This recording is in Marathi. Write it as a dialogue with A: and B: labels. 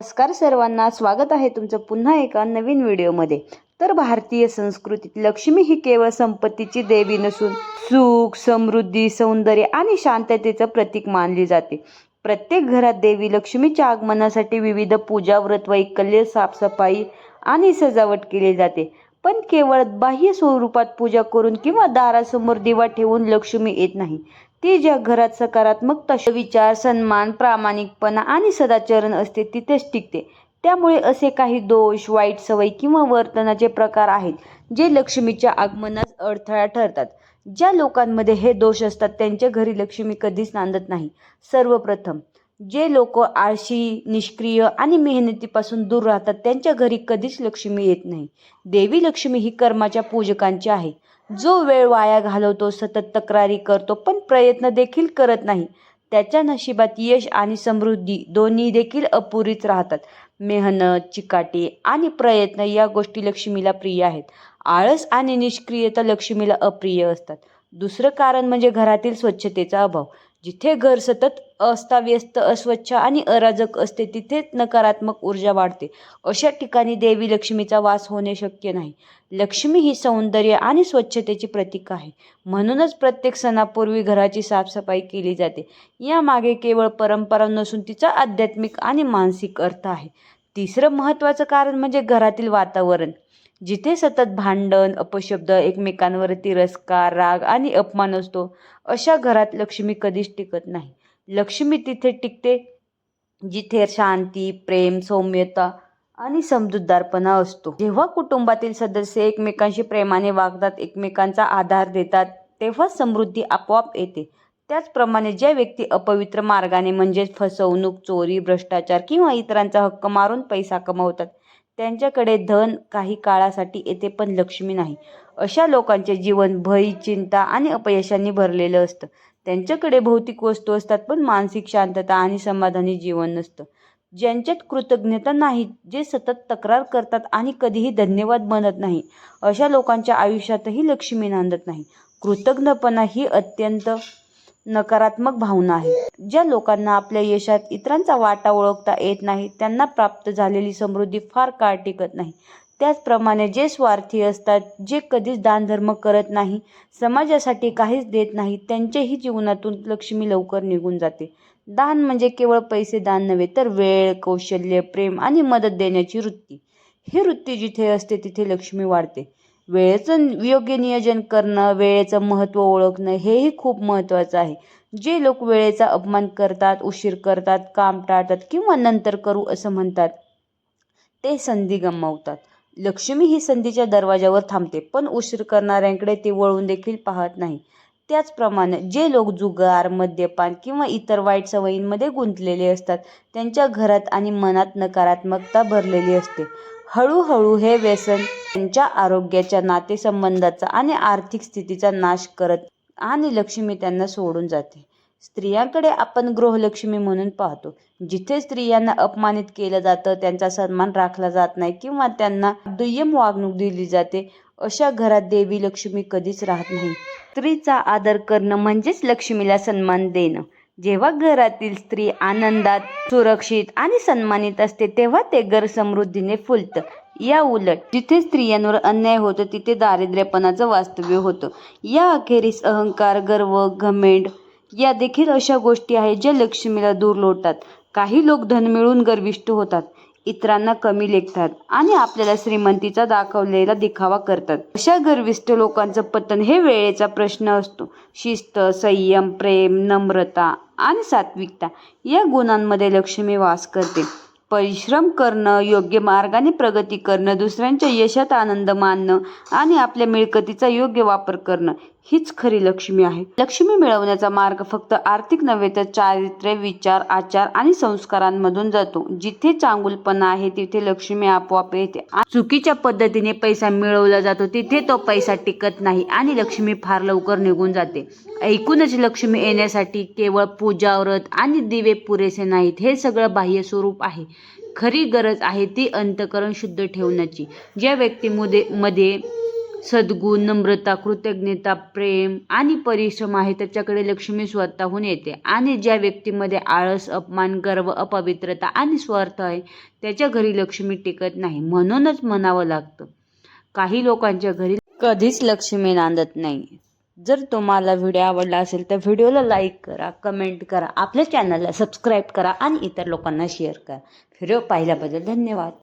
A: नमस्कार सर्वांना स्वागत आहे तुमचं पुन्हा एका नवीन व्हिडिओमध्ये. तर भारतीय संस्कृतीत लक्ष्मी ही केवळ संपत्तीची देवी नसून सुख समृद्धी सौंदर्य आणि शांततेचं प्रतीक मानली जाते. प्रत्येक घरात देवी लक्ष्मीच्या आगमनासाठी विविध पूजा व्रत वैकल्य साफसफाई आणि सजावट केली जाते. पण केवळ बाह्य स्वरूपात पूजा करून किंवा दारासमोर दिवा ठेवून लक्ष्मी येत नाही. ती ज्या घरात सकारात्मक विचार सन्मान प्रामाणिकपणा आणि सदाचरण असते तिथेच टिकते. त्यामुळे असे काही दोष वाईट सवयी किंवा वर्तनाचे प्रकार आहेत जे लक्ष्मीच्या आगमनास अडथळा ठरतात. ज्या लोकांमध्ये हे दोष असतात त्यांच्या घरी लक्ष्मी कधीच नांदत नाही. सर्वप्रथम जे लोक आळशी निष्क्रिय आणि मेहनतीपासून दूर राहतात त्यांच्या घरी कधीच लक्ष्मी येत नाही. देवी लक्ष्मी ही कर्माच्या पूजकांची आहे. जो वेळ वाया घालवतो सतत तक्रारी करतो पण प्रयत्न देखील करत नाही. त्याच्या नशिबात यश आणि समृद्धी दोन्ही देखील अपुरीच राहतात. मेहनत चिकाटी आणि प्रयत्न या गोष्टी लक्ष्मीला प्रिय आहेत. आळस आणि निष्क्रियता लक्ष्मीला अप्रिय असतात. दुसरं कारण म्हणजे घरातील स्वच्छतेचा अभाव. जिथे घर सतत अस्ताव्यस्त अस्वच्छ आणि अराजक असते तिथेच नकारात्मक ऊर्जा वाढते. अशा ठिकाणी देवी लक्ष्मीचा वास होणे शक्य नाही. लक्ष्मी ही सौंदर्य आणि स्वच्छतेची प्रतीक आहे. म्हणूनच प्रत्येक सणापूर्वी घराची साफसफाई केली जाते. यामागे केवळ परंपरा नसून तिचा आध्यात्मिक आणि मानसिक अर्थ आहे. तिसरं महत्त्वाचं कारण म्हणजे घरातील वातावरण. जिथे सतत भांडण अपशब्द एकमेकांवर तिरस्कार राग आणि अपमान असतो अशा घरात लक्ष्मी कधीच टिकत नाही. लक्ष्मी तिथे टिकते जिथे शांती प्रेम सौम्यता आणि समजूतदारपणा असतो. जेव्हा कुटुंबातील सदस्य एकमेकांशी प्रेमाने वागतात एकमेकांचा आधार देतात तेव्हा समृद्धी आपोआप येते. त्याचप्रमाणे ज्या व्यक्ती अपवित्र मार्गाने म्हणजेच फसवणूक चोरी भ्रष्टाचार किंवा इतरांचा हक्क मारून पैसा कमवतात त्यांच्याकडे धन काही काळासाठी येते पण लक्ष्मी नाही. अशा लोकांचे जीवन भय चिंता आणि अपयशांनी भरलेलं असतं. त्यांच्याकडे भौतिक वस्तू असतात पण मानसिक शांतता आणि समाधानी जीवन नसतं. ज्यांच्यात कृतज्ञता नाही जे सतत तक्रार करतात आणि कधीही धन्यवाद म्हणत नाही अशा लोकांच्या आयुष्यातही लक्ष्मी नांदत नाही. कृतज्ञपणा ही अत्यंत नकारात्मक भावना आहे ज्या लोकांना आपल्या यशात इतरांचा वाटा ओळखता येत नाही त्यांना प्राप्त झालेली समृद्धी फार काळ टिकत नाही. त्याचप्रमाणे जे स्वार्थी असतात जे कधीच दानधर्म करत नाही समाजासाठी काहीच देत नाही त्यांच्याही जीवनातून लक्ष्मी लवकर निघून जाते. दान म्हणजे केवळ पैसे दान नव्हे तर वेळ कौशल्य प्रेम आणि मदत देण्याची वृत्ती. ही वृत्ती जिथे असते तिथे लक्ष्मी वाढते. वेळेचं योग्य नियोजन करणं वेळेचं महत्त्व ओळखणं हेही खूप महत्त्वाचं आहे. जे लोक वेळेचा अपमान करतात उशीर करतात काम टाळतात किंवा नंतर करू असं म्हणतात ते संधी गमावतात. लक्ष्मी ही संधीच्या दरवाजावर थांबते पण उशीर करणाऱ्यांकडे ती वळून देखील पाहत नाही. त्याचप्रमाणे जे लोक जुगार मद्यपान किंवा इतर वाईट सवयींमध्ये गुंतलेले असतात त्यांच्या घरात आणि मनात नकारात्मकता भरलेली असते. हळूहळू हे व्यसन त्यांच्या आरोग्याच्या नातेसंबंधाचा आणि आर्थिक स्थितीचा नाश करत आणि लक्ष्मी त्यांना सोडून जाते. स्त्रियांकडे आपण गृहलक्ष्मी म्हणून पाहतो. जिथे स्त्रियांना अपमानित केलं जातं त्यांचा सन्मान राखला जात नाही किंवा त्यांना दुय्यम वागणूक दिली जाते अशा घरात देवी लक्ष्मी कधीच राहत नाही. स्त्रीचा आदर करणं म्हणजेच लक्ष्मीला सन्मान देणं. जेव्हा घरातील स्त्री आनंदात सुरक्षित आणि सन्मानित असते तेव्हा ते घर समृद्धीने फुलतं. या उलट जिथे स्त्रियांवर अन्याय होतो तिथे दारिद्र्यपणाचं वास्तव्य होतं. या अखेरीस अहंकार गर्व घमेंड या देखील अशा गोष्टी आहेत ज्या लक्ष्मीला दूर लोटतात. काही लोक धन मिळून गर्विष्ठ होतात इतरांना कमी लेखतात आणि आपल्याला श्रीमंतीचा दाखवलेला दिखावा करतात. अशा गर्विष्ठ लोकांचं पतन हे वेळेचा प्रश्न असतो. शिस्त संयम प्रेम नम्रता आणि सात्विकता या गुणांमध्ये लक्ष्मी वास करते. परिश्रम करणं योग्य मार्गाने प्रगती करणं दुसऱ्यांच्या यशात आनंद मानणं आणि आपल्या मिळकतीचा योग्य वापर करणं हीच खरी लक्ष्मी आहे. लक्ष्मी मिळवण्याचा मार्ग फक्त आर्थिक नव्हे तर चारित्र्य विचार आचार आणि संस्कारांमधून जातो. जिथे चांगुलपणा आहे तिथे लक्ष्मी आपोआप येते. चुकीच्या पद्धतीने पैसा मिळवला जातो तिथे तो पैसा टिकत नाही आणि लक्ष्मी फार लवकर निघून जाते. ऐकूनच लक्ष्मी येण्यासाठी केवळ पूजा व्रत आणि दिवे पुरेसे नाहीत हे सगळं बाह्य स्वरूप आहे. खरी गरज आहे ती अंतकरण शुद्ध ठेवण्याची. ज्या व्यक्तीमध्ये मध्ये सद्गुण नम्रता कृतज्ञता प्रेम आणि परिश्रम आहे. त्याच्याकडे लक्ष्मी स्वतःहून येते. आणि ज्या व्यक्तीमध्ये आळस अपमान गर्व अपवित्रता आणि स्वार्थ आहे त्याच्या घरी लक्ष्मी टिकत नाही. म्हणूनच म्हणावं लागतं काही लोकांच्या घरी कधीच लक्ष्मी नांदत नाही. जर तुम्हाला व्हिडिओ आवडला असेल तर व्हिडिओला लाईक करा कमेंट करा आपल्या चॅनलला सबस्क्राईब करा आणि इतर लोकांना शेअर करा. व्हिडिओ पाहिल्याबद्दल धन्यवाद.